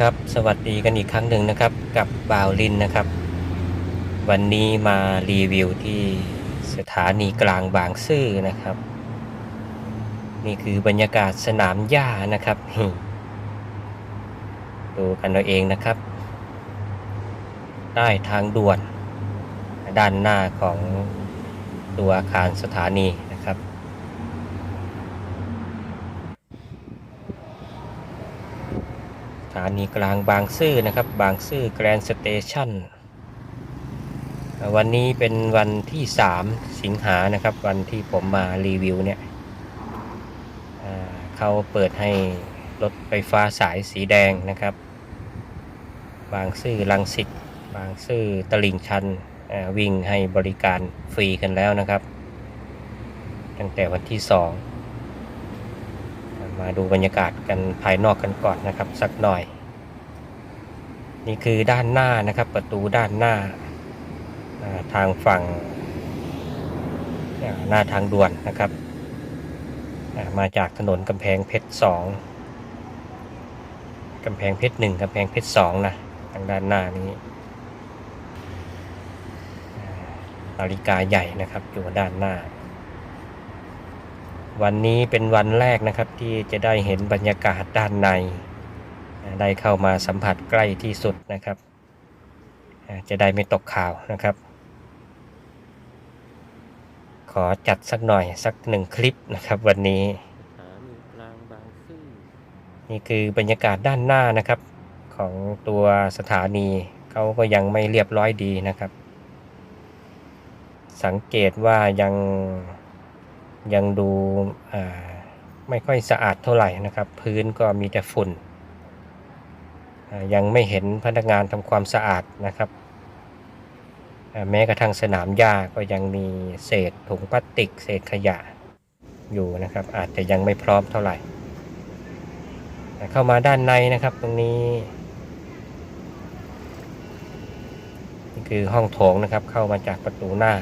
ครับสวัสดีกันอีกครั้งหนึ่งนะครับกับบ่าวลินนะครับ วันนี้มารีวิวที่สถานีกลางบางซื่อนะครับ นี่คือบรรยากาศสนามหญ้านะครับดูกันเอาเองนะครับ ใต้ทางด่วน ด้านหน้าของตัวอาคารสถานีนะครับ ส ถานีกลางบางซื่อนะครับ บางซื่อแกรนสเตชันวันนี้เป็นวันที่ 3 สิงหานะครับ วันที่ผมมารีวิวเนี่ยเขาเปิดให้รถไฟฟ้าสายสีแดงนะครับ บางซื่อลังสิตบางซื่อตลิ่งชันวิ่งให้บริการฟรีกันแล้วนะครับ ตั้งแต่วันที่ 2 มาดูบรรยากาศกันภายนอกกันก่อนนะครับสักหน่อย นี่คือด้านหน้านะครับประตูด้านหน้าทางฝั่งหน้าทางด่วนนะครับ มาจากถนนกำแพงเพชรสองกำแพงเพชรหนึ่งกำแพงเพชรสองนะทางด้านหน้านี้นาฬิกาใหญ่นะครับอยู่ด้านหน้า วันนี้เป็นวันแรกนะครับที่จะได้เห็นบรรยากาศด้านใน ได้เข้ามาสัมผัสใกล้ที่สุดนะครับ จะได้ไม่ตกข่าวนะครับ ขอจัดสักหน่อยสักหนึ่งคลิปนะครับวันนี้ นี่คือบรรยากาศด้านหน้านะครับ ของตัวสถานีเขาก็ยังไม่เรียบร้อยดีนะครับ สังเกตว่ายัง ยังดูไม่ค่อยสะอาดเท่าไหร่นะครับ พื้นก็มีแต่ฝุ่น ยังไม่เห็นพนักงานทำความสะอาดนะครับ แม้กระทั่งสนามหญ้าก็ยังมีเศษถุงพลาสติก เศษขยะอยู่นะครับ อาจจะยังไม่พร้อมเท่าไหร่ เข้ามาด้านในนะครับตรงนี้นี่คือห้องโถงนะครับเข้ามาจากประตูหน้า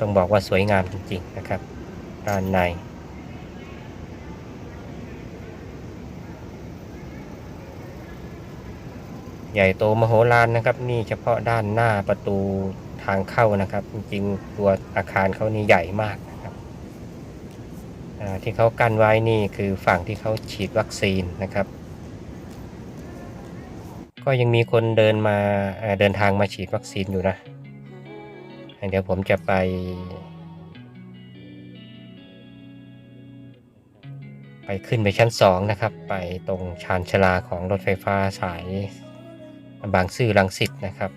ต้องบอกว่าสวยงามจริงๆนะครับ ด้านในใหญ่โตมโหฬารนะครับ นี่เฉพาะด้านหน้าประตูทางเข้านะครับ จริงๆตัวอาคารเขานี่ใหญ่มากนะครับที่เขากั้นไว้นี่คือฝั่งที่เขาฉีดวัคซีนนะครับ ก็ยังมีคนเดินมาเดินทางมาฉีดวัคซีนอยู่นะ เดี๋ยวผมจะไป ไปขึ้นไปชั้นสองนะครับ ไปตรงชานชลาของรถไฟฟ้าสายบางซื่อลังสิตนะครับ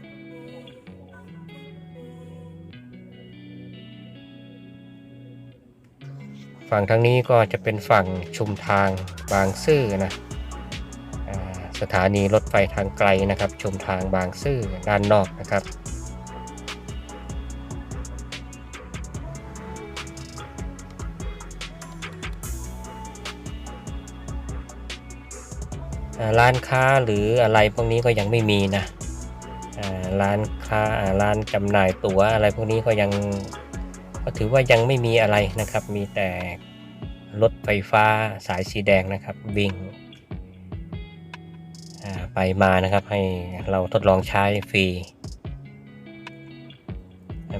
ฝั่งทางนี้ก็จะเป็นฝั่งชุมทางบางซื่อนะสถานีรถไฟทางไกลนะครับ ชุมทางบางซื่อด้านนอกนะครับ ร้านค้าหรืออะไรพวกนี้ก็ยังไม่มีนะร้านค้าร้านจำหน่ายตั๋วอะไรพวกนี้ก็ยังก็ถือว่ายังไม่มีอะไรนะครับ มีแต่รถไฟฟ้าสายสีแดงนะครับ วิ่งไปมานะครับให้เราทดลองใช้ฟรี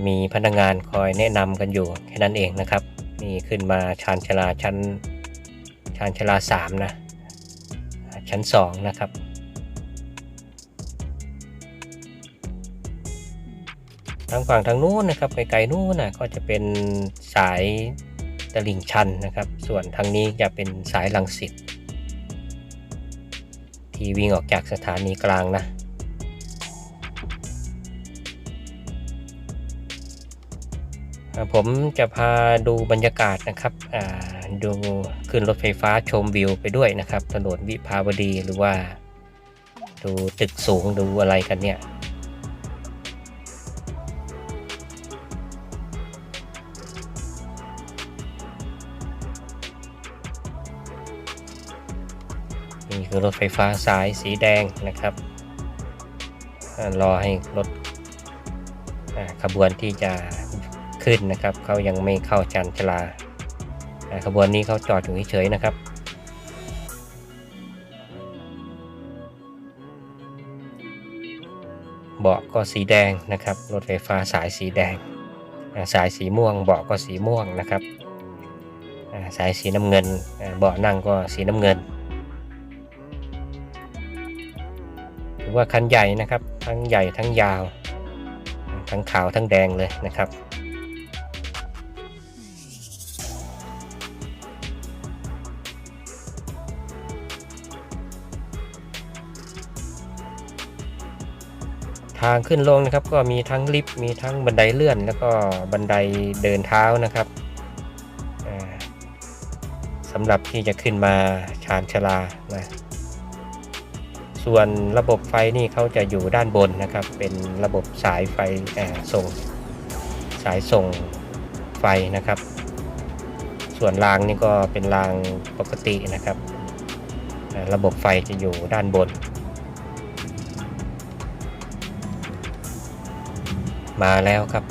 มีพนักงานคอยแนะนำกันอยู่แค่นั้นเองนะครับ นี่ขึ้นมาชานชลาชั้นชานชลาสามนะ ชั้น 2 นะครับ ทางฝั่งทางนู้นนะครับไกลๆนู้นนะก็จะเป็นสายตลิ่งชันนะครับ ส่วนทางนี้จะเป็นสายลังสิตที่วิ่งออกจากสถานีกลางนะ ผมจะพาดูบรรยากาศนะครับดูขึ้นรถไฟฟ้าชมวิวไปด้วยนะครับถนนวิภาวดีหรือว่า ดูตึกสูงดูอะไรกันเนี่ยนี่คือรถไฟฟ้าสายสีแดงนะครับรอให้รถขบวนที่จะ ขึ้นนะครับเขายังไม่เข้าจันชลาขบวนนี้เขาจอดอยู่เฉยๆนะครับ เบาะก็สีแดงนะครับ รถไฟฟ้าสายสีแดง สายสีม่วง เบาะก็สีม่วงนะครับ สายสีน้ำเงิน เบาะนั่งก็สีน้ำเงิน ถือว่าคันใหญ่นะครับ ทั้งใหญ่ทั้งยาว ทั้งขาวทั้งแดงเลยนะครับ ทางขึ้นลงนะครับ ก็มีทั้งลิฟต์มีทั้งบันไดเลื่อน แล้วก็บันไดเดินเท้านะครับสำหรับที่จะขึ้นมาชานชาลานะส่วนระบบไฟนี่เขาจะอยู่ด้านบนนะครับ เป็นระบบสายไฟส่งสายส่งไฟนะครับ ส่วนรางนี่ก็เป็นรางปกตินะครับ ระบบไฟจะอยู่ด้านบน มาแล้วครับ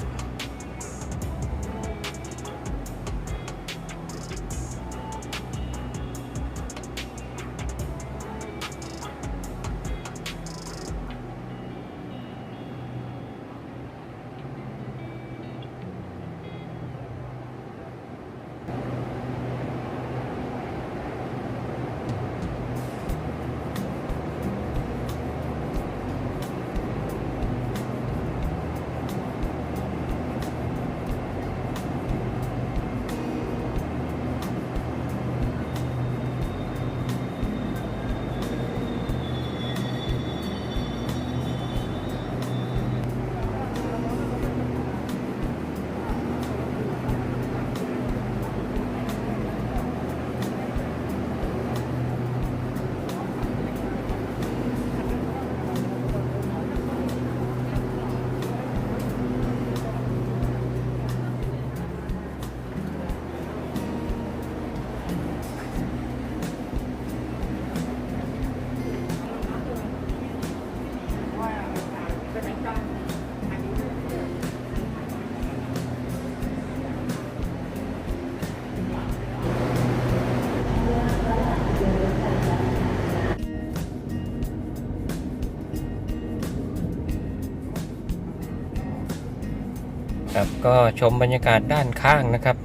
ครับก็ชมบรรยากาศด้านข้างนะครับ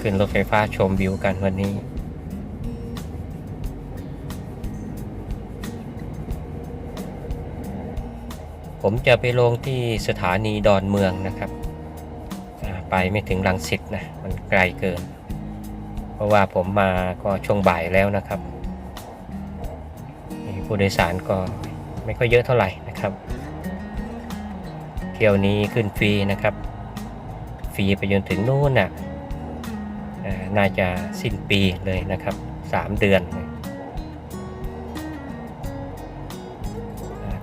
ขึ้นรถไฟฟ้าชมวิวกันวันนี้ ผมจะไปลงที่สถานีดอนเมืองนะครับ ไปไม่ถึงรังสิตนะ มันไกลเกิน เพราะว่าผมมาก็ช่วงบ่ายแล้วนะครับผู้โดยสารก็ไม่ค่อยเยอะเท่าไหร่ เที่ยวนี้ขึ้นฟรีนะครับ ฟรีไปจนถึงนู่นน่ะน่าจะสิ้นปีเลยนะครับ 3 เดือน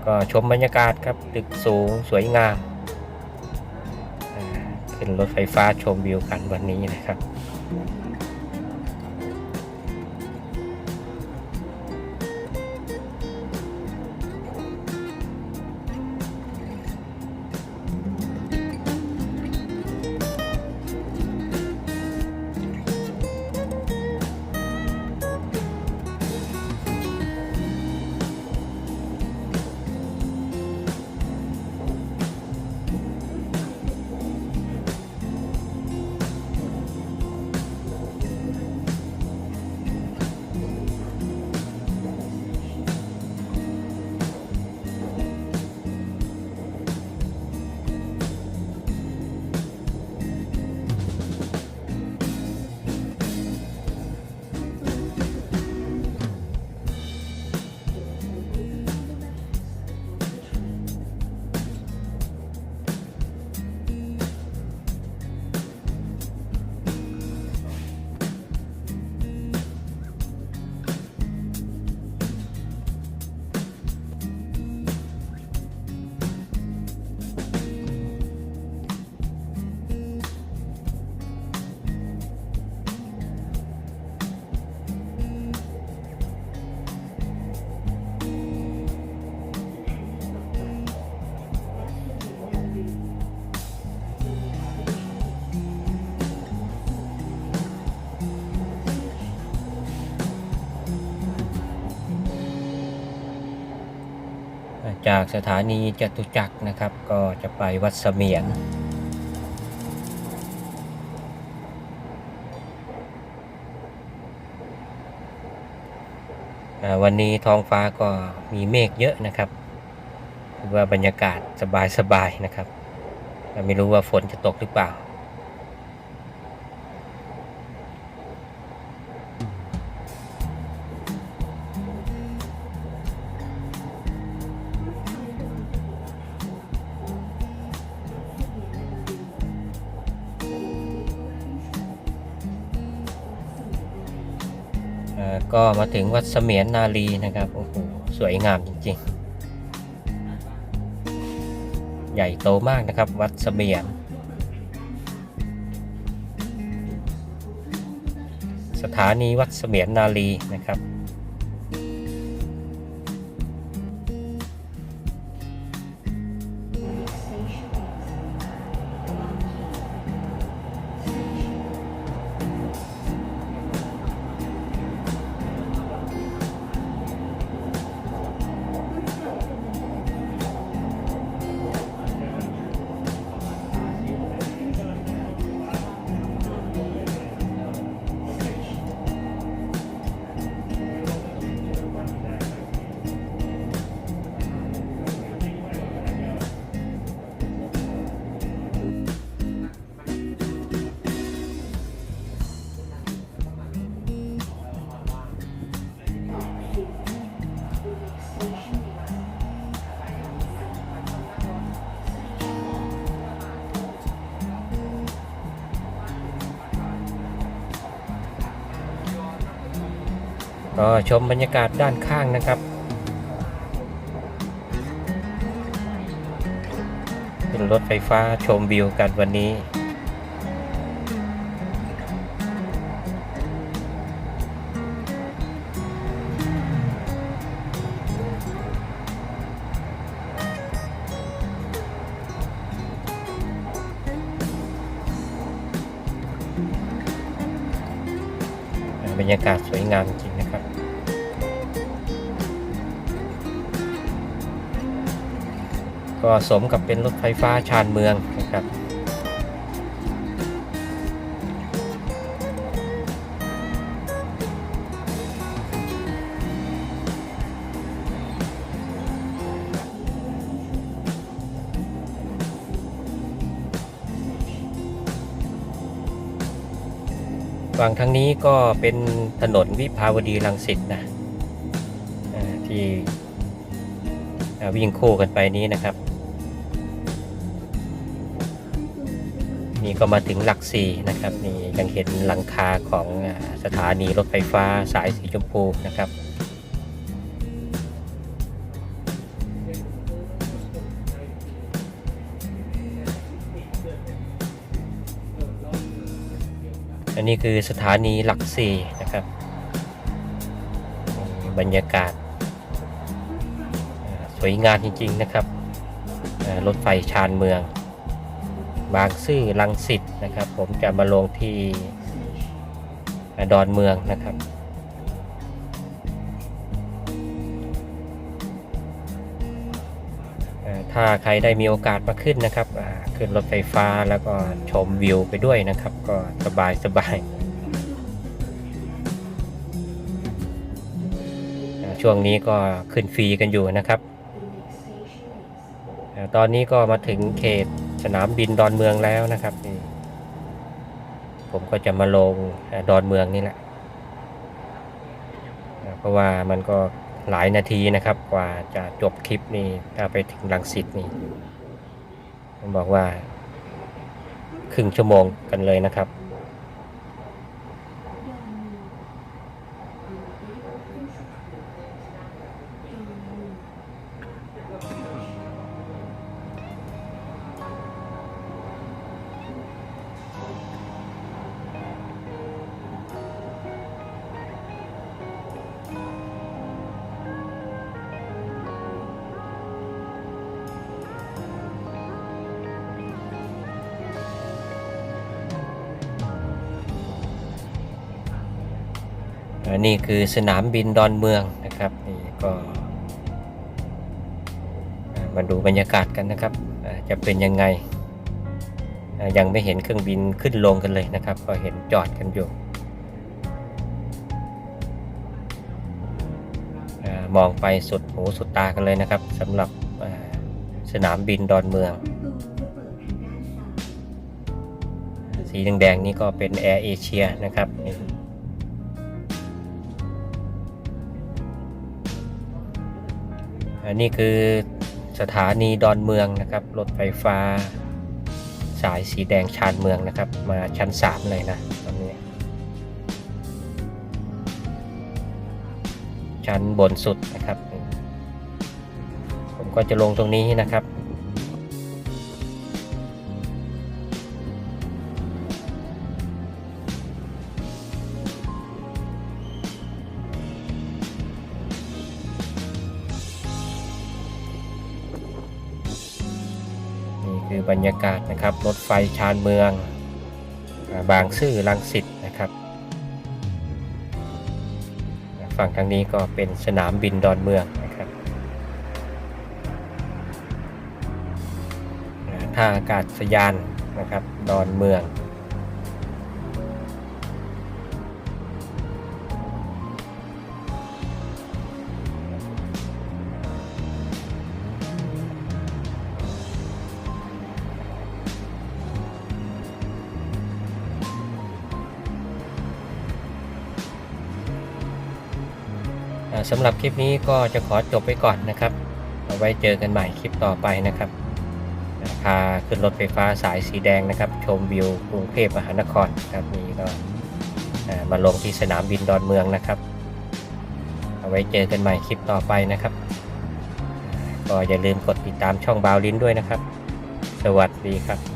ก็ชมบรรยากาศครับตึกสูงสวยงาม ขึ้นรถไฟฟ้าชมวิวกันวันนี้นะครับ จากสถานีจตุจักรนะครับ ก็จะไปวัดเสมียนวันนี้ท้องฟ้าก็มีเมฆเยอะนะครับถือว่าบรรยากาศสบายๆนะครับ ไม่รู้ว่าฝนจะตกหรือเปล่า ก็มาถึงวัดเสมียนนาลีนะครับโอ้โหสวยงามจริงๆ ใหญ่โตมากนะครับ วัดเสมียนสถานีวัดเสมียนนาลีนะครับ ก็ชมบรรยากาศด้านข้างนะครับขึ้นรถไฟฟ้าชมวิวกันวันนี้ สมกับเป็นรถไฟฟ้าชานเมืองนะครับฝั่งทางนี้ก็เป็นถนนวิภาวดีรังสิตนะที่วิ่งคู่กันไปนี้นะครับ นี่ก็มาถึงหลักสี่นะครับนี่ยังเห็นหลังคาของสถานีรถไฟฟ้าสายสีชมพูนะครับอันนี้คือสถานีหลักสี่นะครับ บรรยากาศ สวยงามจริง ๆ นะครับ รถไฟชานเมือง บางซื่อลังสิตนะครับ ผมจะมาลงที่ดอนเมืองนะครับ ถ้าใครได้มีโอกาสมาขึ้นนะครับขึ้นรถไฟฟ้าแล้วก็ชมวิวไปด้วยนะครับ ก็สบายสบายช่วงนี้ก็ขึ้นฟรีกันอยู่นะครับ ตอนนี้ก็มาถึงเขต สนามบินดอนเมืองแล้วนะครับนี่ผมก็จะมาลงดอนเมืองนี่แหละเพราะว่ามันก็หลายนาทีนะครับกว่าจะจบคลิปนี่ถ้าไปถึงลังสิตนี่ผมบอกว่า ครึ่งชั่วโมงกันเลยนะครับ อันนี้คือสนามบินดอนเมืองนะครับนี่ก็มาดูบรรยากาศกันนะครับจะเป็นยังไง ยังไม่เห็นเครื่องบินขึ้นลงกันเลยนะครับ ก็เห็นจอดกันอยู่มองไปสุดหูสุดตากันเลยนะครับสำหรับสนามบินดอนเมือง สีแดงๆนี่ก็เป็นแอร์เอเชียนะครับ อันนี้คือสถานีดอนเมืองนะครับ รถไฟฟ้า สายสีแดงชานเมืองนะครับ มาชั้น 3 เลยนะตอนนี้ ชั้นบนสุดนะครับ ผมก็จะลงตรงนี้นะครับ คือบรรยากาศนะครับรถไฟชานเมือง บางซื่อลังสิตนะครับ ฝั่งทางนี้ก็เป็นสนามบินดอนเมืองนะครับท่าอากาศยานนะครับดอนเมือง สำหรับคลิปนี้ก็จะขอจบไปก่อนนะครับ เอาไว้เจอกันใหม่คลิปต่อไปนะครับพาขึ้นรถไฟฟ้าสายสีแดงนะครับ ชมวิวกรุงเทพมหานครครับนี่ก็อ่ามาลงที่สนามบินดอนเมืองนะครับ เอาไว้เจอกันใหม่คลิปต่อไปนะครับ ก็อย่าลืมกดติดตามช่องบาวลินด้วยนะครับ สวัสดีครับ